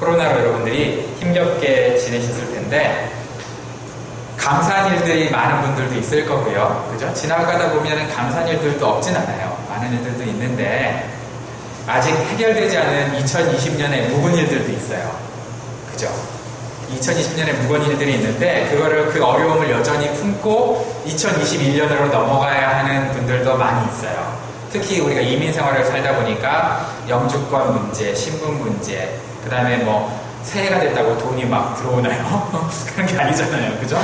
코로나로 여러분들이 힘겹게 지내셨을 텐데 감사한 일들이 많은 분들도 있을 거고요. 그죠? 지나가다 보면 감사한 일들도 없진 않아요. 많은 일들도 있는데 아직 해결되지 않은 2020년의 묵은 일들도 있어요. 그죠? 2020년에 묵은 일들이 있는데 그거를 그 어려움을 여전히 품고 2021년으로 넘어가야 하는 분들도 많이 있어요. 특히 우리가 이민 생활을 살다 보니까 영주권 문제, 신분 문제, 그 다음에 뭐 새해가 됐다고 돈이 막 들어오나요? 그런 게 아니잖아요. 그죠?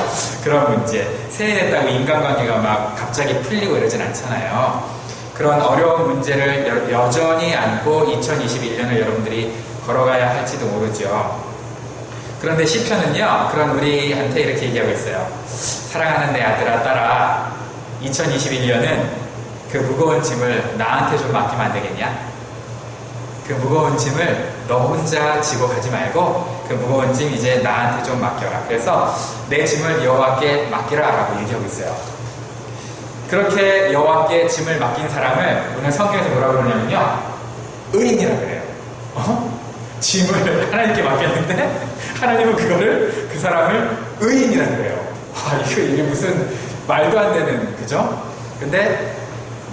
그런 문제. 새해 됐다고 인간관계가 막 갑자기 풀리고 이러진 않잖아요. 그런 어려운 문제를 여, 전히 안고 2021년을 여러분들이 걸어가야 할지도 모르죠. 그런데 시편은요, 그런 우리한테 이렇게 얘기하고 있어요. 사랑하는 내 아들아, 딸아, 2021년은 그 무거운 짐을 나한테 좀 맡기면 안 되겠냐? 그 무거운 짐을 너 혼자 지고 가지 말고 그 무거운 짐 이제 나한테 좀 맡겨라. 그래서 내 짐을 여호와께 맡기라라고 얘기하고 있어요. 그렇게 여호와께 짐을 맡긴 사람을 오늘 성경에서 뭐라고 그러냐면요. 의인이라 그래요. 어? 짐을 하나님께 맡겼는데 하나님은 그거를 그 사람을 의인이라 그래요. 와 이거 이게 무슨 말도 안 되는 그죠? 근데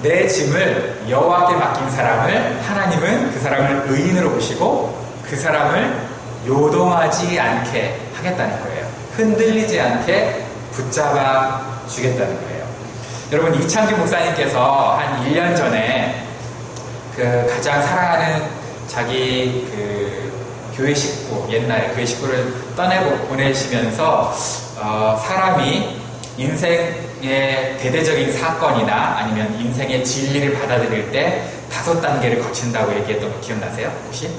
내 짐을 여호와께 맡긴 사람을 하나님은 그 사람을 의인으로 보시고 그 사람을 요동하지 않게 하겠다는 거예요. 흔들리지 않게 붙잡아 주겠다는 거예요. 여러분 이창규 목사님께서 한 1년 전에 그 가장 사랑하는 자기 그 교회 식구 옛날에 교회 식구를 떠내 보내시면서 어, 사람이 인생 의 대대적인 사건이나 아니면 인생의 진리를 받아들일 때 다섯 단계를 거친다고 얘기했던 거 기억나세요? 혹시?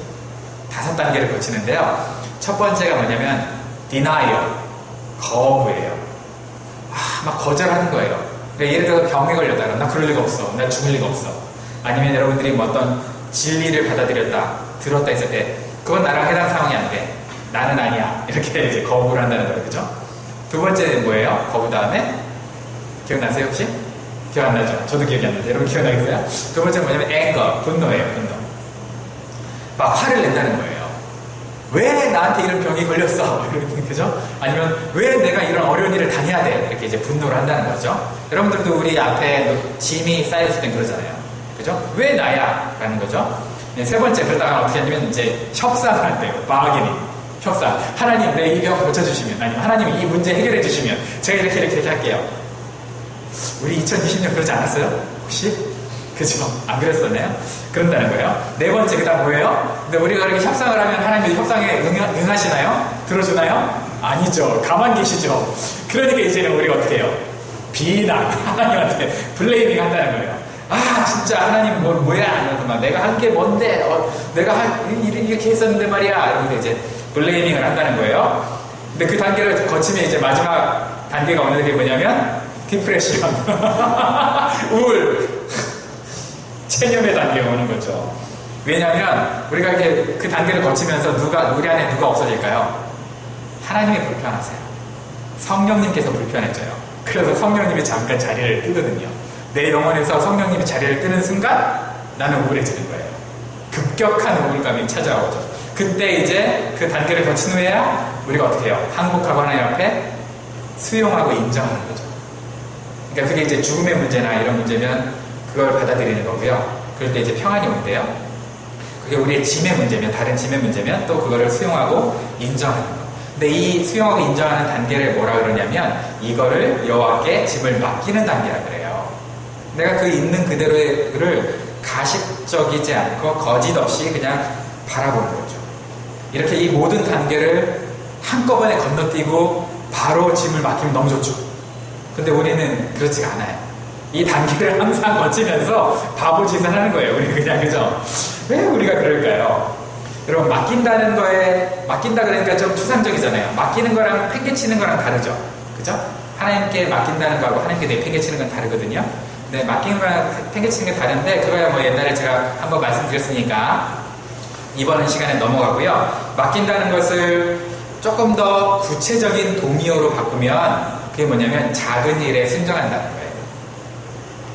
다섯 단계를 거치는데요. 첫 번째가 뭐냐면 denial, 거부예요. 아, 막 거절하는 거예요. 그러니까 예를 들어 병에 걸렸다. 나 그럴 리가 없어. 나 죽을 리가 없어. 아니면 여러분들이 뭐 어떤 진리를 받아들였다, 들었다 했을 때 그건 나랑 해당 상황이 안 돼. 나는 아니야. 이렇게 이제 거부를 한다는 거예요. 그죠? 두 번째는 뭐예요? 거부 다음에? 기억나세요, 혹시? 기억 안 나죠? 저도 기억이 안 나죠? 여러분 기억나겠어요? 두 번째는 뭐냐면 anger, 분노예요, 분노. 막 화를 낸다는 거예요. 왜 나한테 이런 병이 걸렸어? 그죠? 아니면 왜 내가 이런 어려운 일을 당해야 돼? 이렇게 이제 분노를 한다는 거죠. 여러분들도 우리 앞에 짐이 쌓였을 땐 그러잖아요. 그죠? 왜 나야? 라는 거죠. 네, 세 번째, 그러다가 어떻게 하냐면 이제 협상을 한대요. 바기닝. 협상. 하나님, 내 이 병 고쳐주시면, 아니면 하나님이 이 문제 해결해 주시면, 제가 이렇게 이렇게 이렇게 할게요. 우리 2020년 그러지 않았어요? 혹시? 그죠? 안 그랬었나요? 그런다는 거예요. 네 번째, 그 다음 뭐예요? 근데 우리가 이렇게 협상을 하면 하나님이 협상에 응, 하시나요 들어주나요? 아니죠. 가만 계시죠. 그러니까 이제는 우리가 어떻게 해요? 비난. 하나님한테 블레이밍 한다는 거예요. 아, 진짜 하나님 뭐, 뭐야? 이러면서 막 내가 한 게 뭔데? 어, 내가 한, 이렇게 했었는데 말이야. 이러면서 이제 블레이밍을 한다는 거예요. 근데 그 단계를 거치면 이제 마지막 단계가 어느 게 뭐냐면 디프레션. 우울. 체념의 단계가 오는 거죠. 왜냐하면 우리가 이렇게 그 단계를 거치면서 누가 우리 안에 누가 없어질까요? 하나님이 불편하세요. 성령님께서 불편해져요. 그래서 성령님이 잠깐 자리를 뜨거든요. 내 영혼에서 성령님이 자리를 뜨는 순간 나는 우울해지는 거예요. 급격한 우울감이 찾아오죠. 그때 이제 그 단계를 거친 후에야 우리가 어떻게 해요? 항복하고 하나님 앞에 수용하고 인정하는 거죠. 그러니까 그게 이제 죽음의 문제나 이런 문제면 그걸 받아들이는 거고요. 그럴 때 이제 평안이 온대요. 그게 우리의 짐의 문제면, 다른 짐의 문제면 또 그거를 수용하고 인정하는 거. 근데 이 수용하고 인정하는 단계를 뭐라 그러냐면 이거를 여호와께 짐을 맡기는 단계라 그래요. 내가 그 있는 그대로를 가식적이지 않고 거짓 없이 그냥 바라보는 거죠. 이렇게 이 모든 단계를 한꺼번에 건너뛰고 바로 짐을 맡기면 너무 좋죠. 근데 우리는 그렇지가 않아요. 이 단계를 항상 거치면서 바보 짓을 하는 거예요. 우리 그냥 그죠? 왜 우리가 그럴까요? 여러분 맡긴다는 거에 맡긴다 그러니까 좀 추상적이잖아요. 맡기는 거랑 팽개치는 거랑 다르죠. 그죠? 하나님께 맡긴다는 거하고 하나님께 내 팽개치는 건 다르거든요. 네, 맡기는 거랑 팽개치는 게 다른데 그거야 뭐 옛날에 제가 한번 말씀드렸으니까 이번 시간에 넘어가고요. 맡긴다는 것을 조금 더 구체적인 동의어로 바꾸면 그게 뭐냐면 작은 일에 순종한다는 거예요.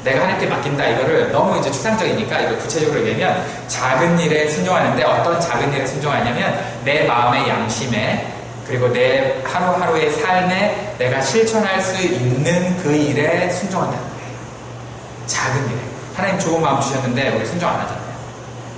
내가 하나님께 맡긴다 이거를 너무 이제 추상적이니까 이걸 구체적으로 얘기하면 작은 일에 순종하는데 어떤 작은 일에 순종하냐면 내 마음의 양심에 그리고 내 하루하루의 삶에 내가 실천할 수 있는 그 일에 순종한다는 거예요. 작은 일에. 하나님 좋은 마음 주셨는데 우리 순종 안 하잖아요.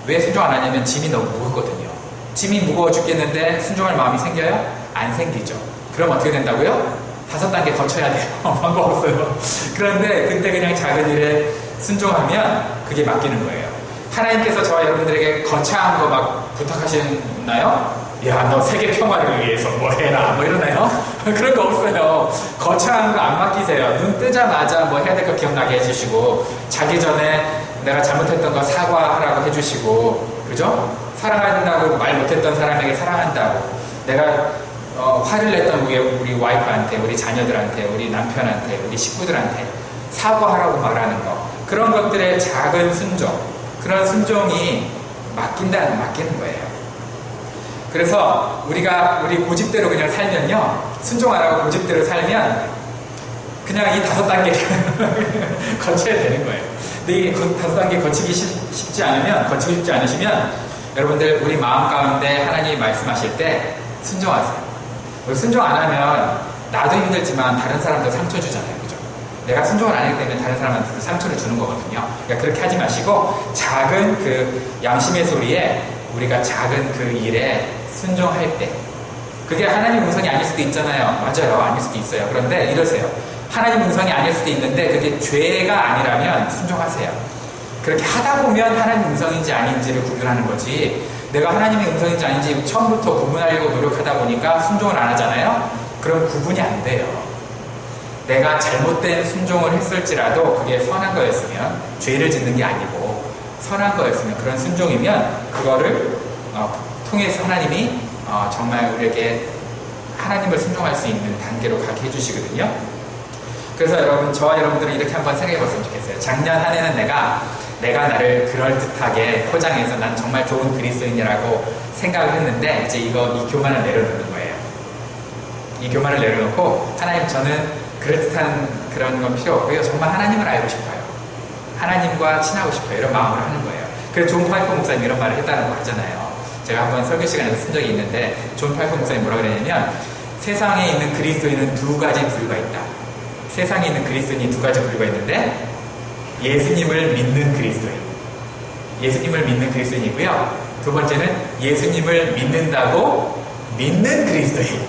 왜 순종 안 하냐면 짐이 너무 무겁거든요. 짐이 무거워 죽겠는데 순종할 마음이 생겨요? 안 생기죠. 그럼 어떻게 된다고요? 다섯 단계 거쳐야 돼요. 방법 없어요. 그런데 그때 그냥 작은 일에 순종하면 그게 맡기는 거예요. 하나님께서 저와 여러분들에게 거창한 거 막 부탁하시나요? 야, 너 세계 평화를 위해서 뭐 해라, 뭐 이러나요? 그런 거 없어요. 거창한 거 안 맡기세요. 눈 뜨자마자 뭐 해야 될 거 기억나게 해주시고, 자기 전에 내가 잘못했던 거 사과하라고 해주시고, 그죠? 사랑한다고 말 못했던 사람에게 사랑한다고, 내가 어, 화를 냈던 우리, 와이프한테, 우리 자녀들한테, 우리 남편한테, 우리 식구들한테 사과하라고 말하는 거. 그런 것들의 작은 순종, 그런 순종이 맡긴다는, 맡기는 거예요. 그래서 우리가 우리 고집대로 그냥 살면요. 순종 안 하고 고집대로 살면 그냥 이 다섯 단계 거쳐야 되는 거예요. 근데 이 다섯 단계 거치기 쉽, 지 않으면, 거치기 쉽지 않으시면 여러분들 우리 마음 가운데 하나님이 말씀하실 때 순종하세요. 순종 안 하면 나도 힘들지만 다른 사람도 상처 주잖아요. 그죠? 내가 순종을 안 하기 때문에 다른 사람한테도 상처를 주는 거거든요. 그러니까 그렇게 하지 마시고 작은 그 양심의 소리에 우리가 작은 그 일에 순종할 때 그게 하나님 음성이 아닐 수도 있잖아요. 맞아요. 아닐 수도 있어요. 그런데 이러세요. 하나님 음성이 아닐 수도 있는데 그게 죄가 아니라면 순종하세요. 그렇게 하다 보면 하나님 음성인지 아닌지를 구별하는 거지. 내가 하나님의 음성인지 아닌지 처음부터 구분하려고 노력하다 보니까 순종을 안 하잖아요? 그럼 구분이 안 돼요. 내가 잘못된 순종을 했을지라도 그게 선한 거였으면 죄를 짓는 게 아니고 선한 거였으면 그런 순종이면 그거를 어, 통해서 하나님이 어, 정말 우리에게 하나님을 순종할 수 있는 단계로 가게 해주시거든요. 그래서 여러분, 저와 여러분들은 이렇게 한번 생각해 봤으면 좋겠어요. 작년 한 해는 내가 내가 나를 그럴듯하게 포장해서 난 정말 좋은 그리스도인이라고 생각을 했는데 이제 이거 이 교만을 내려놓는 거예요. 이 교만을 내려놓고 하나님 저는 그럴듯한 그런 건 필요 없고요. 정말 하나님을 알고 싶어요. 하나님과 친하고 싶어요. 이런 마음으로 하는 거예요. 그래서 존 파이퍼 목사님 이런 말을 했다는 거 하잖아요. 제가 한번 설교 시간에서 쓴 적이 있는데 존 파이퍼 목사님 뭐라 그랬냐면 세상에 있는 그리스도인은 두 가지 부류가 있다. 세상에 있는 그리스도인이 두 가지 부류가 있는데 예수님을 믿는 그리스도인. 예수님을 믿는 그리스도인이고요. 두 번째는 예수님을 믿는다고 믿는 그리스도인.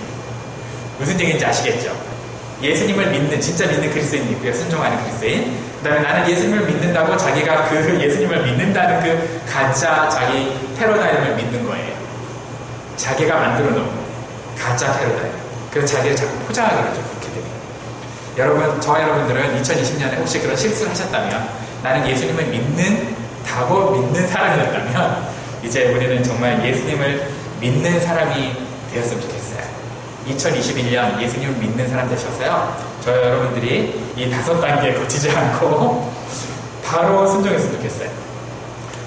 무슨 얘기인지 아시겠죠? 예수님을 믿는, 진짜 믿는 그리스도인이 있고요. 순종하는 그리스도인. 그 다음에 나는 예수님을 믿는다고 자기가 그 예수님을 믿는다는 그 가짜 자기 패러다임을 믿는 거예요. 자기가 만들어 놓은 가짜 패러다임. 그래서 자기를 자꾸 포장하게 되죠. 여러분, 저와 여러분들은 2020년에 혹시 그런 실수를 하셨다면 나는 예수님을 믿는, 다고 믿는 사람이었다면 이제 우리는 정말 예수님을 믿는 사람이 되었으면 좋겠어요. 2021년 예수님을 믿는 사람 되셔서요. 저 여러분들이 이 다섯 단계 거치지 않고 바로 순종했으면 좋겠어요.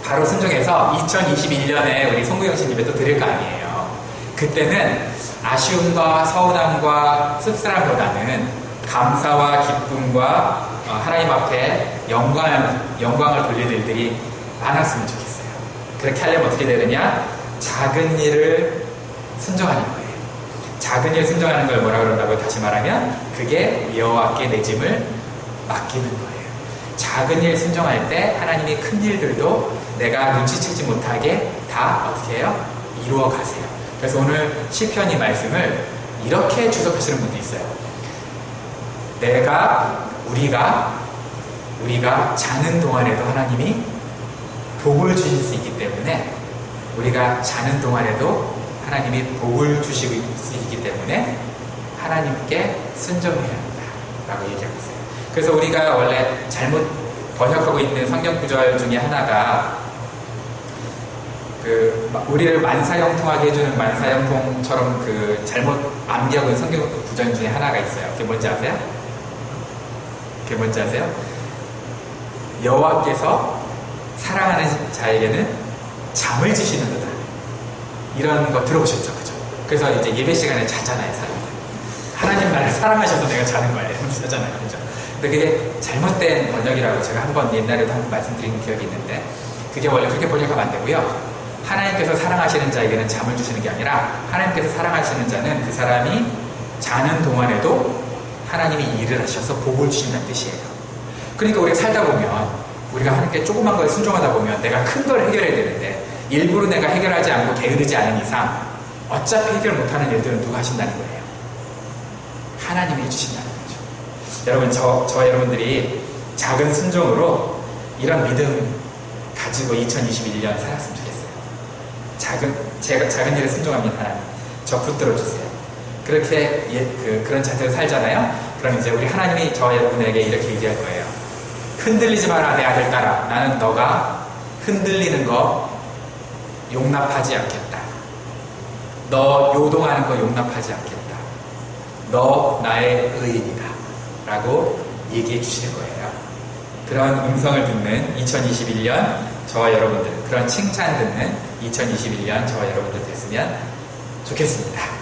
바로 순종해서 2021년에 우리 송구영 씨님에 또 드릴 거 아니에요. 그때는 아쉬움과 서운함과 씁쓸함보다는 감사와 기쁨과 어, 하나님 앞에 영광, 영광을 돌릴 일들이 많았으면 좋겠어요. 그렇게 하려면 어떻게 되느냐? 작은 일을 순종하는 거예요. 작은 일 순종하는 걸 뭐라 그런다고 다시 말하면 그게 여호와께 내 짐을 맡기는 거예요. 작은 일 순종할 때 하나님이 큰 일들도 내가 눈치채지 못하게 다 어떻게 해요? 이루어 가세요. 그래서 오늘 시편이 말씀을 이렇게 주석하시는 분도 있어요. 내가 우리가 우리가 자는 동안에도 하나님이 복을 주실 수 있기 때문에 우리가 자는 동안에도 하나님이 복을 주실 수 있기 때문에 하나님께 순종해야 한다라고 얘기하고 있어요. 그래서 우리가 원래 잘못 번역하고 있는 성경 구절 중에 하나가 그 우리를 만사형통하게 해주는 만사형통처럼 그 잘못 암기하고 있는 성경 구절 중에 하나가 있어요. 그게 뭔지 아세요? 그게 뭔지 아세요? 여호와께서 사랑하는 자에게는 잠을 지시는 거다. 이런 거 들어보셨죠? 그죠? 그래서 이제 예배 시간에 자잖아요, 사람들. 하나님 나를 사랑하셔서 내가 자는 거예요. 자잖아요. 그죠? 근데 그게 잘못된 번역이라고 제가 한 번 옛날에도 한 번 말씀드린 기억이 있는데 그게 원래 그렇게 번역하면 안 되고요. 하나님께서 사랑하시는 자에게는 잠을 주시는 게 아니라 하나님께서 사랑하시는 자는 그 사람이 자는 동안에도 하나님이 일을 하셔서 복을 주신다는 뜻이에요. 그러니까 우리가 살다 보면 우리가 하나님께 조그만 거에 순종하다 보면 내가 큰 걸 해결해야 되는데 일부러 내가 해결하지 않고 게으르지 않은 이상 어차피 해결 못하는 일들은 누가 하신다는 거예요. 하나님이 해주신다는 거죠. 여러분 저, 저 여러분들이 작은 순종으로 이런 믿음 가지고 2021년 살았으면 좋겠어요. 작은 제가 작은 일에 순종합니다 하나님. 저 붙들어 주세요. 그렇게 예, 그, 그런 자세로 살잖아요. 그럼 이제 우리 하나님이 저 여러분에게 이렇게 얘기할 거예요. 흔들리지 마라 내 아들 딸아. 나는 너가 흔들리는 거 용납하지 않겠다. 너 요동하는 거 용납하지 않겠다. 너 나의 의인이다. 라고 얘기해 주실 거예요. 그런 음성을 듣는 2021년 저와 여러분들, 그런 칭찬 듣는 2021년 저와 여러분들 됐으면 좋겠습니다.